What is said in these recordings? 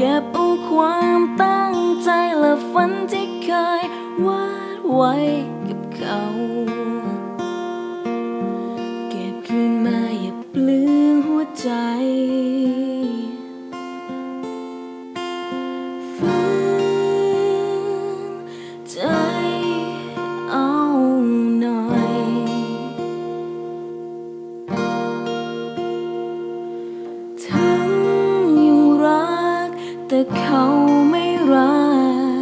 เก็บเอาความตั้งใจและฝันที่เคยวาดไว้กับเขา เก็บคืนมาอย่าปลื้มหัวใจ กแต่เขาไม่รั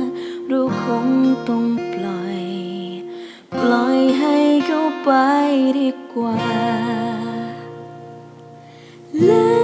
กเราคงต้องปล่อย ปล่อยให้เขาไปดีกว่าและ